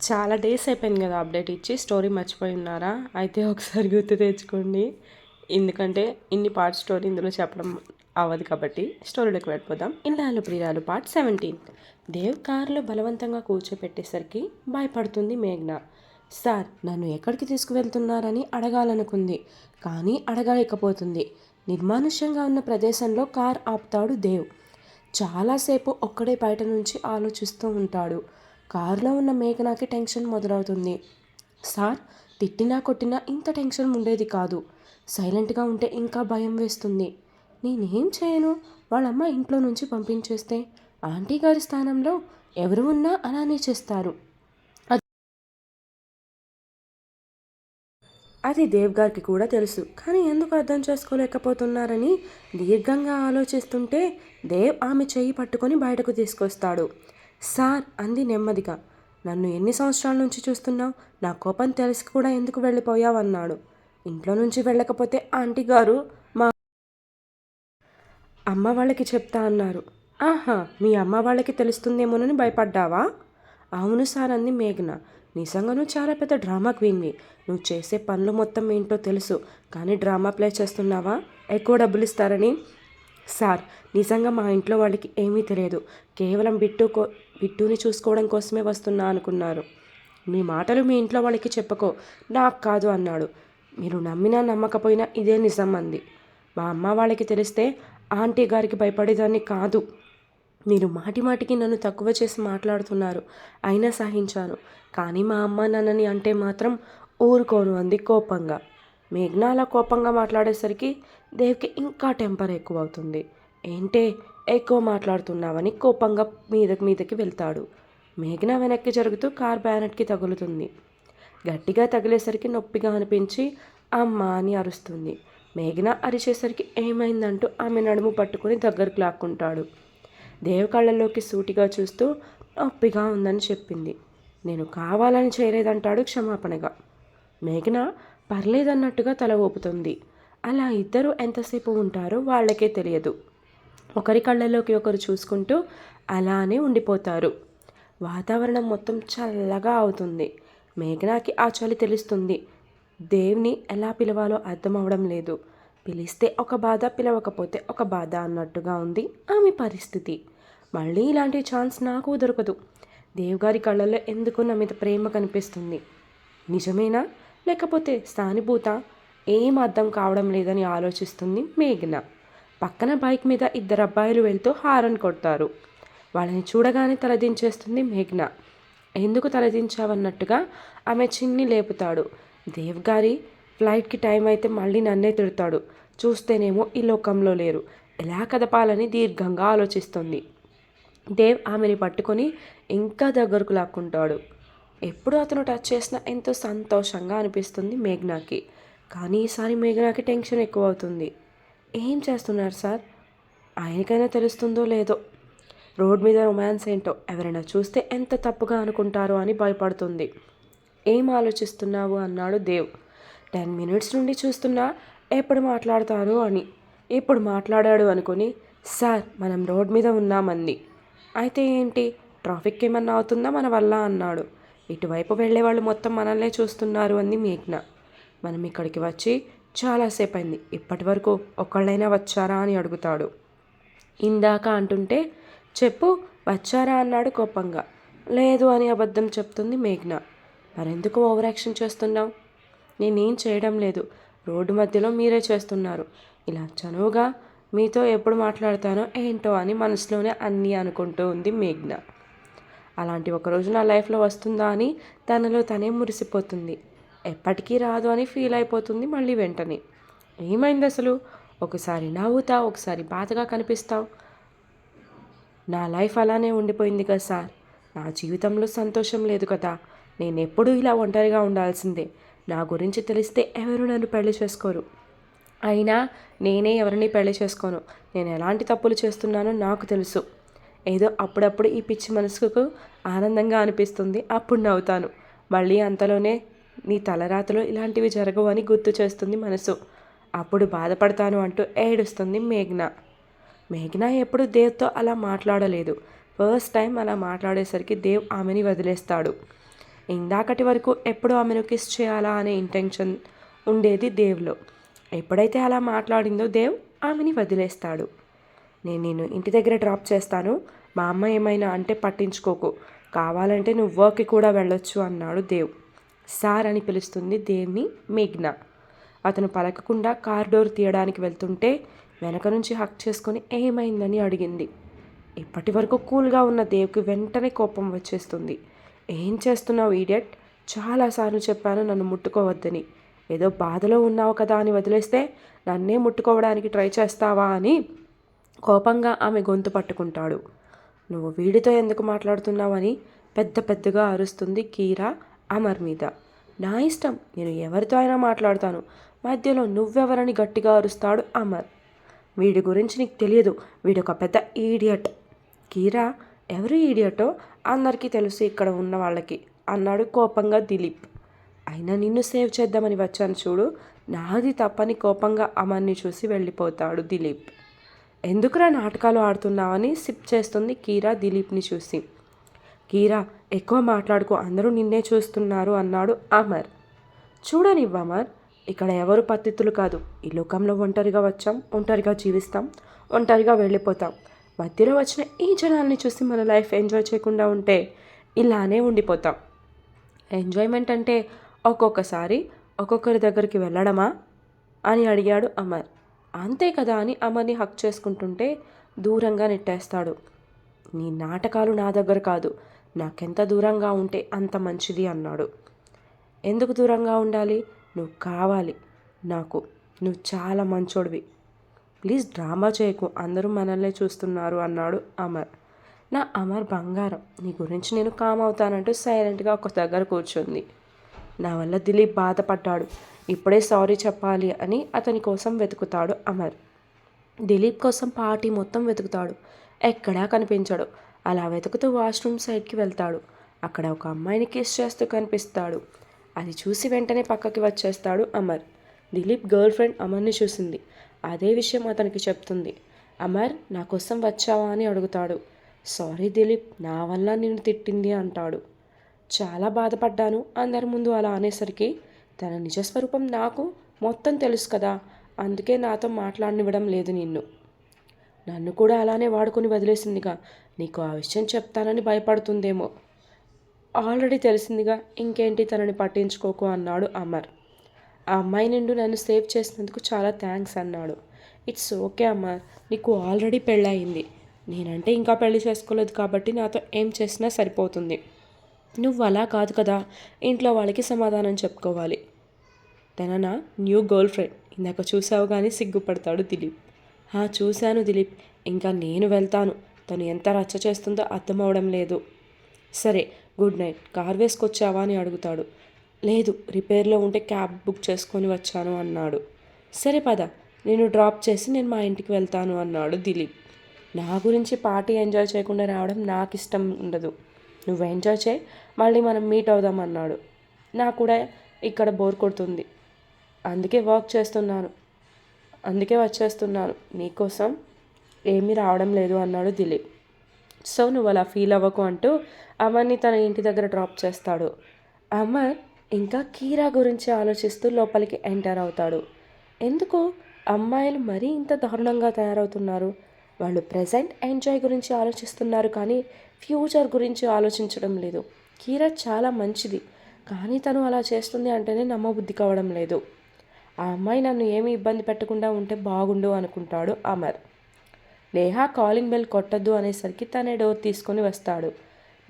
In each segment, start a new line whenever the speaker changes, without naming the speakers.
చాలా డేస్ అయిపోయింది కదా అప్డేట్ ఇచ్చి స్టోరీ మర్చిపోయి ఉన్నారా అయితే ఒకసారి గుర్తు తెచ్చుకోండి. ఎందుకంటే ఇన్ని పార్ట్ స్టోరీ ఇందులో చెప్పడం అవ్వదు కాబట్టి స్టోరీలోకి వెళ్ళిపోదాం. ఇల్లాలు ప్రియాలు పార్ట్ సెవెంటీన్ దేవ్ కారులో బలవంతంగా కూర్చోపెట్టేసరికి భయపడుతుంది మేఘ్న. సార్ నన్ను ఎక్కడికి తీసుకువెళ్తున్నారని అడగాలనుకుంది కానీ అడగలేకపోతుంది. నిర్మానుష్యంగా ఉన్న ప్రదేశంలో కార్ ఆపుతాడు దేవ్. చాలాసేపు ఒక్కడే బయట నుంచి ఆలోచిస్తూ ఉంటాడు. కారులో ఉన్న మేఘనాకి టెన్షన్ మొదలవుతుంది. సార్ తిట్టినా కొట్టినా ఇంత టెన్షన్ ఉండేది కాదు. సైలెంట్గా ఉంటే ఇంకా భయం వేస్తుంది. నేనేం చేయను? వాళ్ళమ్మ ఇంట్లో నుంచి పంపించేస్తే ఆంటీ గారి స్థానంలో ఎవరు ఉన్నా అలానే చేస్తారు. అది దేవ్ గారికి కూడా తెలుసు. కానీ ఎందుకు అర్థం చేసుకోలేకపోతున్నారని దీర్ఘంగా ఆలోచిస్తుంటే దేవ్ ఆమె చెయ్యి పట్టుకొని బయటకు తీసుకొస్తాడు. సార్ అంది నెమ్మదిగా. నన్ను ఎన్ని సంవత్సరాల నుంచి చూస్తున్నావు నా కోపం తెలిసి కూడా ఎందుకు వెళ్ళిపోయావన్నాడు. ఇంట్లో నుంచి వెళ్ళకపోతే ఆంటీ గారు మా అమ్మ వాళ్ళకి చెప్తా అన్నారు. ఆహా మీ అమ్మ వాళ్ళకి తెలుస్తుందేమోనని భయపడ్డావా? అవును సార్ అంది మేఘన. నిజంగా నువ్వు చాలా పెద్ద డ్రామా క్వీన్వి. నువ్వు చేసే పనులు మొత్తం ఏంటో తెలుసు కానీ డ్రామా ప్లే చేస్తున్నావా? ఎక్కువ డబ్బులు ఇస్తారని. సార్ నిజంగా మా ఇంట్లో వాళ్ళకి ఏమీ తెలియదు. కేవలం బిట్టు కో బిట్టుని చూసుకోవడం కోసమే వస్తున్నా అనుకున్నారు. మీ మాటలు మీ ఇంట్లో వాళ్ళకి చెప్పుకో. నాకు కాదు అన్నాడు. మీరు నమ్మినా నమ్మకపోయినా ఇదే నిజం అంది. మా అమ్మ వాళ్ళకి తెలిస్తే ఆంటీ గారికి భయపడేదాన్ని కాదు. మీరు మాటి మాటికి నన్ను తక్కువ చేసి మాట్లాడుతున్నారు. అయినా సహించాను. కానీ మా అమ్మ నాన్నని అంటే మాత్రం ఊరుకోను అంది కోపంగా. మేఘ్న అలా కోపంగా మాట్లాడేసరికి దేవ్కి ఇంకా టెంపర్ ఎక్కువ అవుతుంది ఏంటే ఎక్కువ మాట్లాడుతున్నావని కోపంగా మీద మీదకి వెళ్తాడు. మేఘన వెనక్కి జరుగుతూ కార్ బ్యానెట్కి తగులుతుంది. గట్టిగా తగిలేసరికి నొప్పిగా అనిపించి అమ్మ అని అరుస్తుంది. మేఘన అరిచేసరికి ఏమైందంటూ ఆమె నడుము పట్టుకుని దగ్గరకు లాక్కుంటాడు. దేవ్ కళ్ళల్లోకి సూటిగా చూస్తూ నొప్పిగా ఉందని చెప్పింది. నేను కావాలని చేయలేదంటాడు క్షమాపణగా. మేఘన పర్లేదన్నట్టుగా తల ఊపుతుంది. అలా ఇద్దరు ఎంతసేపు ఉంటారో వాళ్ళకే తెలియదు. ఒకరి కళ్ళలోకి ఒకరు చూసుకుంటూ అలానే ఉండిపోతారు. వాతావరణం మొత్తం చల్లగా అవుతుంది. మేఘనాకి ఆ చలి తెలుస్తుంది. దేవ్ని ఎలా పిలవాలో అర్థం అవడం లేదు. పిలిస్తే ఒక బాధ పిలవకపోతే ఒక బాధ అన్నట్టుగా ఉంది ఆమె పరిస్థితి. మళ్ళీ ఇలాంటి ఛాన్స్ నాకు దొరకదు. దేవ్గారి కళ్ళల్లో ఎందుకు నా మీద ప్రేమ కనిపిస్తుంది? నిజమేనా? లేకపోతే స్థానిభూత ఏం అర్థం కావడం లేదని ఆలోచిస్తుంది మేఘన. పక్కన బైక్ మీద ఇద్దరు అబ్బాయిలు వెళ్తూ హారన్ కొడతారు. వాళ్ళని చూడగానే తలదించేస్తుంది మేఘ్న. ఎందుకు తలదించావన్నట్టుగా ఆమె చిన్ని లేపుతాడు. దేవ్ గారి ఫ్లైట్కి టైం అయితే మళ్ళీ నన్నే తిడతాడు. చూస్తేనేమో ఈ లోకంలో లేరు. ఎలా కదపాలని దీర్ఘంగా ఆలోచిస్తుంది. దేవ్ ఆమెని పట్టుకొని ఇంకా దగ్గరకు లాక్కుంటాడు. ఎప్పుడు అతను టచ్ చేసినా ఎంతో సంతోషంగా అనిపిస్తుంది మేఘ్నాకి. కానీ ఈసారి మేఘనాకి టెన్షన్ ఎక్కువ అవుతుంది ఏం చేస్తున్నారు సార్? ఆయనకైనా తెలుస్తుందో లేదో? రోడ్ మీద రొమాన్స్ ఏంటో ఎవరైనా చూస్తే ఎంత తప్పుగా అనుకుంటారో అని భయపడుతుంది. ఏం ఆలోచిస్తున్నావు? అన్నాడు దేవ్. టెన్ మినిట్స్ నుండి చూస్తున్నా ఎప్పుడు మాట్లాడతారు అని. ఇప్పుడు మాట్లాడాడు అనుకుని సార్ మనం రోడ్ మీద ఉన్నామంది. అయితే ఏంటి? ట్రాఫిక్ ఏమన్నా అవుతుందా మన వల్ల? అన్నాడు. ఇటువైపు వెళ్ళే వాళ్ళు మొత్తం మనల్నే చూస్తున్నారు అంది మేఘ్న. మనం ఇక్కడికి వచ్చి చాలాసేపు అయింది ఇప్పటి వరకు ఒకళ్ళైనా వచ్చారా అని అడుగుతాడు. ఇందాక అంటుంటే చెప్పు వచ్చారా అన్నాడు కోపంగా. లేదు అని అబద్ధం చెప్తుంది మేఘ్న. మరెందుకు ఓవర్ యాక్షన్ చేస్తున్నావు? నేనేం చేయడం లేదు. రోడ్డు మధ్యలో మీరే చేస్తున్నారు. ఇలా చనువుగా మీతో ఎప్పుడు మాట్లాడతానో ఏంటో అని మనసులోనే అన్నీ అనుకుంటూ ఉంది మేఘ్న. అలాంటి ఒకరోజు నా లైఫ్లో వస్తుందా అని తనలో తనే మురిసిపోతుంది. ఎప్పటికీ రాదు అని ఫీల్ అయిపోతుంది మళ్ళీ వెంటనే. ఏమైంది అసలు? ఒకసారి నవ్వుతావు ఒకసారి బాధగా కనిపిస్తావు. నా లైఫ్ అలానే ఉండిపోయింది కదా సార్. నా జీవితంలో సంతోషం లేదు కదా. నేను ఎప్పుడూ ఇలా ఒంటరిగా ఉండాల్సిందే. నా గురించి తెలిస్తే ఎవరు నన్ను పెళ్ళి చేసుకోరు. అయినా నేనే ఎవరిని పెళ్ళి చేసుకోను. నేను ఎలాంటి తప్పులు చేస్తున్నానో నాకు తెలుసు. ఏదో అప్పుడప్పుడు ఈ పిచ్చి మనసుకు ఆనందంగా అనిపిస్తుంది. అప్పుడు నవ్వుతాను. మళ్ళీ అంతలోనే నీ తలరాతలో ఇలాంటివి జరగవు అని గుర్తు చేస్తుంది మనసు. అప్పుడు బాధపడతాను అంటూ ఏడుస్తుంది మేఘ్న. మేఘ్న ఎప్పుడు దేవ్తో అలా మాట్లాడలేదు. ఫస్ట్ టైం అలా మాట్లాడేసరికి దేవ్ ఆమెని వదిలేస్తాడు. ఇందాకటి వరకు ఎప్పుడు ఆమెను కిస్ చేయాలా అనే ఇంటెన్షన్ ఉండేది దేవ్లో. ఎప్పుడైతే అలా మాట్లాడిందో దేవ్ ఆమెని వదిలేస్తాడు. నేను నిన్ను ఇంటి దగ్గర డ్రాప్ చేస్తాను. మా అమ్మ ఏమైనా అంటే పట్టించుకోకు. కావాలంటే నువ్వు వర్క్కి కూడా వెళ్ళొచ్చు అన్నాడు దేవ్. సార్ అని పిలుస్తుంది దేవిని మేఘ్నా. అతను పలకకుండా కార్ డోర్ తీయడానికి వెళ్తుంటే వెనక నుంచి హక్ చేసుకొని ఏమైందని అడిగింది. ఇప్పటి వరకు కూల్గా ఉన్న దేవ్కి వెంటనే కోపం వచ్చేస్తుంది. ఏం చేస్తున్నావు ఈడియట్? చాలాసార్లు చెప్పాను నన్ను ముట్టుకోవద్దని. ఏదో బాధలో ఉన్నావు కదా అని వదిలేస్తే నన్నే ముట్టుకోవడానికి ట్రై చేస్తావా అని కోపంగా ఆమె గొంతు పట్టుకుంటాడు. నువ్వు వీడితో ఎందుకు మాట్లాడుతున్నావని పెద్ద పెద్దగా అరుస్తుంది కీరా. అమర్ మీద. నా ఇష్టం నేను ఎవరితో అయినా మాట్లాడతాను. మధ్యలో నువ్వెవరని గట్టిగా అరుస్తాడు అమర్. వీడి గురించి నీకు తెలియదు వీడొక పెద్ద ఈడియట్. కీరా ఎవరు ఈడియటో అందరికీ తెలుసు ఇక్కడ ఉన్న వాళ్ళకి అన్నాడు కోపంగా దిలీప్. అయినా నిన్ను సేవ్ చేద్దామని వచ్చాను చూడు నాది తప్పని కోపంగా అమర్ని చూసి వెళ్ళిపోతాడు దిలీప్. ఎందుకురా నాటకాలు ఆడుతున్నావని సిప్ చేస్తుంది కీరా దిలీప్ని చూసి. కీరా ఎక్కువ మాట్లాడుకో అందరూ నిన్నే చూస్తున్నారు అన్నాడు అమర్. చూడనివ్వు అమర్ ఇక్కడ ఎవరు పతితులు కాదు. ఈ లోకంలో ఒంటరిగా వచ్చాం ఒంటరిగా జీవిస్తాం ఒంటరిగా వెళ్ళిపోతాం. మధ్యలో వచ్చిన ఈ జనాల్ని చూసి మన లైఫ్ ఎంజాయ్ చేయకుండా ఉంటే ఇలానే ఉండిపోతాం. ఎంజాయ్మెంట్ అంటే ఒక్కొక్కసారి ఒక్కొక్కరి దగ్గరికి వెళ్ళడమా అని అడిగాడు అమర్. అంతే కదా అని అమర్ని హక్ చేసుకుంటుంటే దూరంగా నెట్టేస్తాడు. నీ నాటకాలు నా దగ్గర కాదు. నాకెంత దూరంగా ఉంటే అంత మంచిది అన్నాడు. ఎందుకు దూరంగా ఉండాలి? నువ్వు కావాలి. నాకు నువ్వు చాలా మంచోడివి. ప్లీజ్ డ్రామా చేయకు. అందరూ మనల్నే చూస్తున్నారు అన్నాడు అమర్. నా అమర్ బంగారం. నీ గురించి నేను కామ్ అవుతానంటూ సైలెంట్గా ఒక దగ్గర కూర్చుంది. నా వల్ల దిలీప్ బాధపడ్డాడు. ఇప్పుడే సారీ చెప్పాలి అని అతని కోసం వెతుకుతాడు అమర్. దిలీప్ కోసం పార్టీ మొత్తం వెతుకుతాడు. ఎక్కడా కనిపించడు. అలా వెతుకుతూ వాష్రూమ్ సైడ్కి వెళ్తాడు. అక్కడ ఒక అమ్మాయిని కిస్ చేస్తూ కనిపిస్తాడు. అది చూసి వెంటనే పక్కకి వచ్చేస్తాడు అమర్. దిలీప్ గర్ల్ ఫ్రెండ్ అమర్ని చూసింది. అదే విషయం అతనికి చెప్తుంది. అమర్ నా కోసం వచ్చావా? అని అడుగుతాడు. సారీ దిలీప్ నా వల్ల నిన్ను తిట్టింది అంటాడు. చాలా బాధపడ్డాను అందరి ముందు అలా అనేసరికి తన నిజస్వరూపం నాకు మొత్తం తెలుసు కదా అందుకే నాతో మాట్లాడనివ్వడం లేదు నిన్ను. నన్ను కూడా అలానే వాడుకొని వదిలేసిందిగా. నీకు ఆ విషయం చెప్తానని భయపడుతుందేమో. ఆల్రెడీ తెలిసిందిగా ఇంకేంటి తనని పట్టించుకోకు అన్నాడు అమర్. ఆ అమ్మాయి నిండు నన్ను సేవ్ చేసినందుకు చాలా థ్యాంక్స్ అన్నాడు. ఇట్స్ ఓకే అమర్ నీకు ఆల్రెడీ పెళ్ళయింది. నేనంటే ఇంకా పెళ్ళి చేసుకోలేదు కాబట్టి నాతో ఏం చేసినా సరిపోతుంది. నువ్వు అలా కాదు కదా ఇంట్లో వాళ్ళకి సమాధానం చెప్పుకోవాలి. తన న్యూ గర్ల్ ఫ్రెండ్. ఇందాక చూసావు కానీ సిగ్గుపడతాడు దిలీప్. చూశాను దిలీప్. ఇంకా నేను వెళ్తాను. తను ఎంత రచ్చ చేస్తుందో అర్థం లేదు. సరే గుడ్ నైట్. కార్ వేసుకొచ్చావా అని అడుగుతాడు. లేదు రిపేర్లో ఉంటే క్యాబ్ బుక్ చేసుకొని వచ్చాను అన్నాడు. సరే పద నేను డ్రాప్ చేసి నేను మా ఇంటికి వెళ్తాను అన్నాడు దిలీప్. నా గురించి పార్టీ ఎంజాయ్ చేయకుండా రావడం నాకు ఇష్టం ఉండదు. నువ్వు ఎంజాయ్ చేయి మళ్ళీ మనం మీట్ అవుదాం అన్నాడు. నాకు కూడా ఇక్కడ బోర్ కొడుతుంది. అందుకే వర్క్ చేస్తున్నాను. అందుకే వచ్చేస్తున్నాను నీకోసం ఏమీ రావడం లేదు అన్నాడు దిలీప్. సో నువ్వు అలా ఫీల్ అవ్వకు అంటూ అమర్ని తన ఇంటి దగ్గర డ్రాప్ చేస్తాడు. అమర్ ఇంకా కీరా గురించి ఆలోచిస్తూ లోపలికి ఎంటర్ అవుతాడు. ఎందుకు? అమ్మాయిలు మరీ ఇంత దారుణంగా తయారవుతున్నారు. వాళ్ళు ప్రజెంట్ ఎంజాయ్ గురించి ఆలోచిస్తున్నారు కానీ ఫ్యూచర్ గురించి ఆలోచించడం లేదు. కీరా చాలా మంచిది. కానీ తను అలా చేస్తుంది అంటేనే నమ్మబుద్ధి కావడం లేదు. ఆ అమ్మాయి నన్ను ఏమీ ఇబ్బంది పెట్టకుండా ఉంటే బాగుండు అనుకుంటాడు అమర్. నేహా కాలింగ్ బెల్ కొట్టద్దు అనేసరికి తనే డోర్ తీసుకొని వస్తాడు.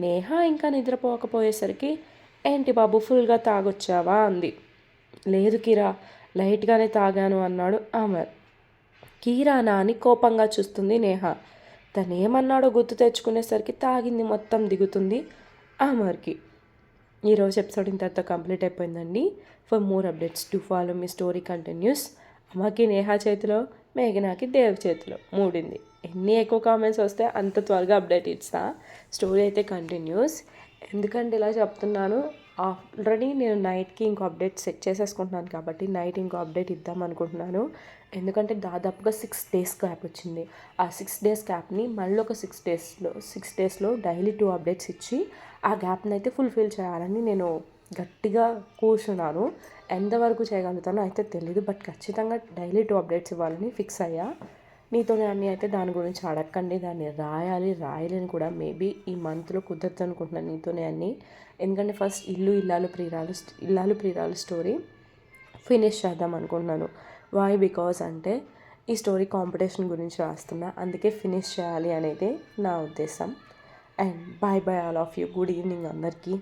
నేహా ఇంకా నిద్రపోకపోయేసరికి ఏంటి బాబు ఫుల్గా తాగొచ్చావా? అంది. లేదు కిరా లైట్గానే తాగాను అన్నాడు అమర్. కీరానా అని కోపంగా చూస్తుంది నేహ. తనేమన్నాడో గుర్తు తెచ్చుకునేసరికి తాగింది మొత్తం దిగుతుంది అమర్కి. ఈరోజు ఎపిసోడ్ ఇంతతో కంప్లీట్ అయిపోయిందండి. For more updates to follow me story continues అమ్మకి నేహా చేతిలో మేఘనాకి దేవ్ చేతిలో మూడింది. ఎన్ని ఎక్కువ కామెంట్స్ వస్తే అంత త్వరగా అప్డేట్ ఇస్తా. స్టోరీ అయితే కంటిన్యూస్ ఎందుకంటే ఇలా చెప్తున్నాను ఆల్రెడీ నేను నైట్కి ఇంకో అప్డేట్ సెట్ చేసేసుకుంటున్నాను కాబట్టి నైట్ ఇంకో అప్డేట్ ఇద్దాం అనుకుంటున్నాను. ఎందుకంటే దాదాపుగా సిక్స్ డేస్ గ్యాప్ వచ్చింది. ఆ సిక్స్ డేస్ గ్యాప్ని మళ్ళీ ఒక సిక్స్ డేస్లో సిక్స్ డేస్లో డైలీ టూ అప్డేట్స్ ఇచ్చి ఆ గ్యాప్ని అయితే ఫుల్ఫిల్ చేయాలని నేను గట్టిగా కూర్చున్నాను. ఎంతవరకు చేయగలుగుతానో అయితే తెలియదు బట్ ఖచ్చితంగా డైలీ టూ అప్డేట్స్ ఇవ్వాలని ఫిక్స్ అయ్యా. నీతోనే అన్నీ అయితే దాని గురించి అడగండి దాన్ని రాయాలి రాయలేని కూడా. మేబీ ఈ మంత్లో కుదరదు అనుకుంటున్నాను నీతోనే అన్నీ. ఎందుకంటే ఫస్ట్ ఇల్లు ఇల్లాలు ప్రియురాలు ఇల్లాలు ప్రియురాలు స్టోరీ ఫినిష్ చేద్దాం అనుకుంటున్నాను. వై బికాస్ అంటే ఈ స్టోరీ కాంపిటీషన్ గురించి రాస్తున్నా. అందుకే ఫినిష్ చేయాలి అనేది నా ఉద్దేశం. And bye bye all of you good evening అందరికీ.